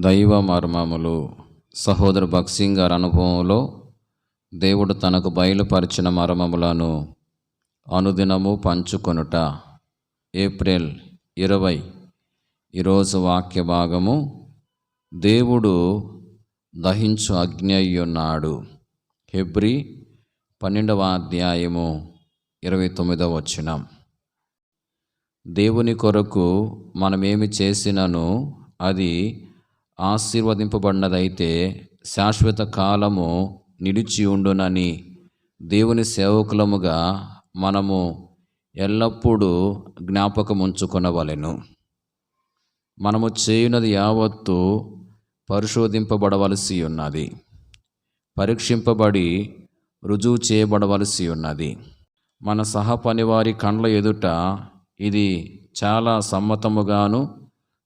దైవ మర్మములు. సహోదరు భక్సింగ్ గారి అనుభవంలో దేవుడు తనకు బయలుపరిచిన మర్మములను అనుదినము పంచుకొనుట. ఏప్రిల్ ఇరవై ఈరోజు వాక్య భాగము. దేవుడు దహించు అగ్ని అయ్యున్నాడు హెబ్రి పన్నెండవ అధ్యాయము ఇరవై తొమ్మిదవ వచ్చినం దేవుని కొరకు మనమేమి చేసినను అది ఆశీర్వదింపబడినదైతే శాశ్వత కాలము నిలిచి ఉండునని దేవుని సేవకులముగా మనము ఎల్లప్పుడూ జ్ఞాపకం ఉంచుకొనవలెను మనము చేయునది యావత్తు పరిశోధింపబడవలసి ఉన్నది పరీక్షింపబడి రుజువు చేయబడవలసి ఉన్నది మన సహపనివారి కండ్ల ఎదుట ఇది చాలా సమ్మతముగాను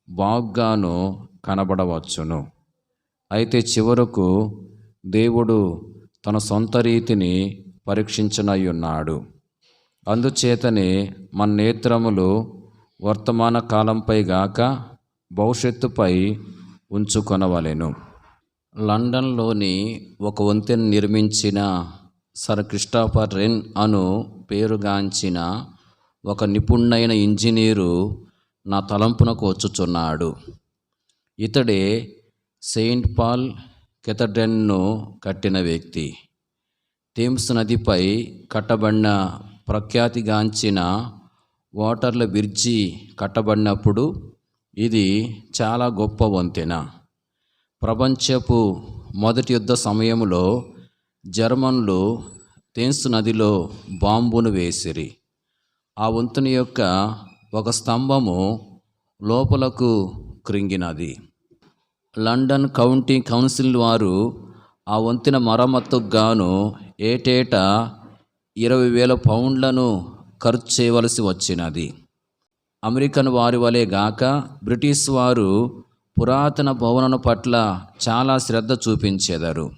బాగ్గాను కనబడవచ్చును. అయితే చివరకు దేవుడు తన సొంత రీతిని పరీక్షించనయ్యున్నాడు. అందుచేతనే మన నేత్రములు వర్తమాన కాలంపై గాక భవిష్యత్తుపై ఉంచుకొనవలెను. లండన్లోని ఒక వంతెన నిర్మించిన సర్ క్రిస్టాఫర్ రెన్ అను పేరుగాంచిన ఒక నిపుణుడైన ఇంజనీరు నా తలంపునకు వచ్చుచున్నాడు. ఇతడే సెయింట్ పాల్ కెథడ్రన్ను కట్టిన వ్యక్తి. థేమ్స్ నదిపై కట్టబడిన ప్రఖ్యాతిగాంచిన వాటర్ల బ్రిడ్జి కట్టబడినప్పుడు ఇది చాలా గొప్ప వంతెన. ప్రపంచపు మొదటి యుద్ధ సమయంలో జర్మన్లు థేమ్స్ నదిలో బాంబును వేసిరి. ఆ వంతెన యొక్క ఒక స్తంభము లోపలకు కృంగినది లండన్ కౌంటీ కౌన్సిల్ వారు ఆ వంతెన మరమ్మతుకు గాను ఏటేటా ఇరవై వేల పౌండ్లను ఖర్చు చేయవలసి వచ్చినది. అమెరికన్ వారి వలె గాక బ్రిటిష్ వారు పురాతన భవనం పట్ల చాలా శ్రద్ధ చూపించేదారు.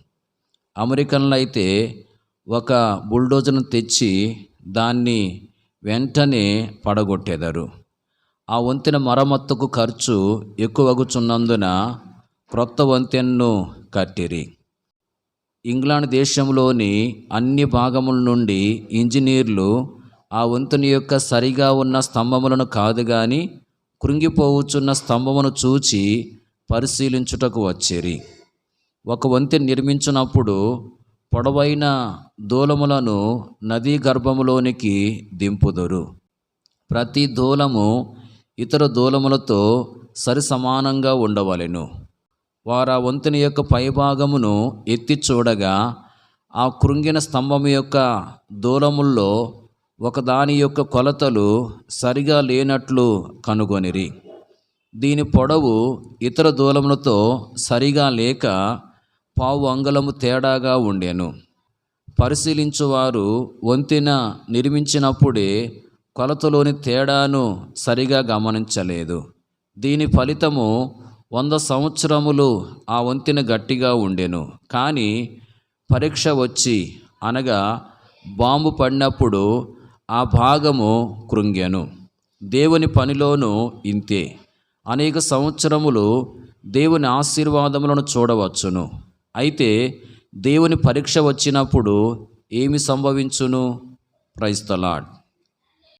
అమెరికన్లు అయితే ఒక బుల్డోజర్ను తెచ్చి దాన్ని వెంటనే పడగొట్టేదారు. ఆ వంతెన మరమ్మత్తుకు ఖర్చు ఎక్కువగుచున్నందున క్రొత్త వంతెనను కట్టిరి. ఇంగ్లాండ్ దేశంలోని అన్ని భాగముల నుండి ఇంజనీర్లు ఆ వంతెన యొక్క సరిగా ఉన్న స్తంభములను కాదు కానీ కృంగిపోవచ్చున్న స్తంభమును చూచి పరిశీలించుటకు వచ్చిరి. ఒక వంతెన నిర్మించినప్పుడు పొడవైన దూలములను నదీ గర్భములోనికి దింపుదురు. ప్రతి దూలము ఇతర దూలములతో సరి సమానంగా ఉండవలెను. వారు ఆ వంతెన యొక్క పైభాగమును ఎత్తి చూడగా ఆ కృంగిన స్తంభం యొక్క దూలముల్లో ఒకదాని యొక్క కొలతలు సరిగా లేనట్లు కనుగొనిరి. దీని పొడవు ఇతర దూలములతో సరిగా లేక పావు అంగళము తేడాగా ఉండెను. పరిశీలించువారు వంతెన నిర్మించినప్పుడే కొలతలోని తేడాను సరిగా గమనించలేదు. దీని ఫలితము వంద సంవత్సరములు ఆ వంతెన గట్టిగా ఉండెను. కానీ పరీక్ష వచ్చి అనగా బాంబు పడినప్పుడు ఆ భాగము కృంగెను. దేవుని పనిలోనూ ఇంతే. అనేక సంవత్సరములు దేవుని ఆశీర్వాదములను చూడవచ్చును. అయితే దేవుని పరీక్ష వచ్చినప్పుడు ఏమి సంభవించును? ప్రైస్తలాడ్